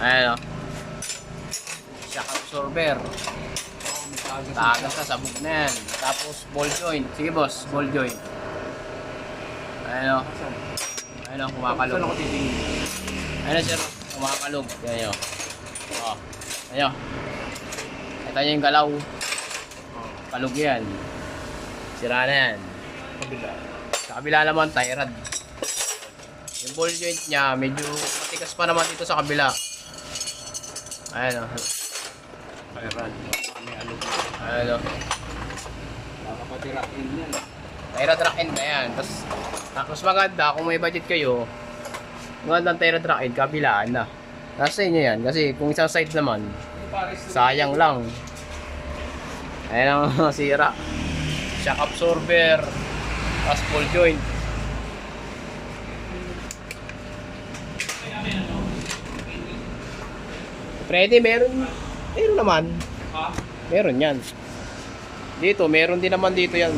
Ayan o. Shock absorber. Tagas sa sabog na yan. Tapos ball joint. Sige boss, ball joint. Ayan o. Ayan o, kumakalog. Saan ako titingin? Ayan o sir, kumakalog. Ayan o. O. Ayan o. Ito niya yung galaw. Kalog yan. Sira na yan. Kabila. Sa kabila naman, tie rod. Yung ball joint niya, medyo matigas pa naman dito sa kabila. Ayan o. Kairan. Kami alog. Ayan o. Nakapatirakin yan. Tyra track end na yan. Tapos, tapos maganda, kung may budget kayo, magandang Tyra track end, kabilaan na. Nasa inyo yan. Kasi kung isang side naman, sayang lang. Ayan ang sira. Shock absorber. Tapos ball joint. Freddy, meron, meron naman. Meron yan. Dito, meron din naman dito yan.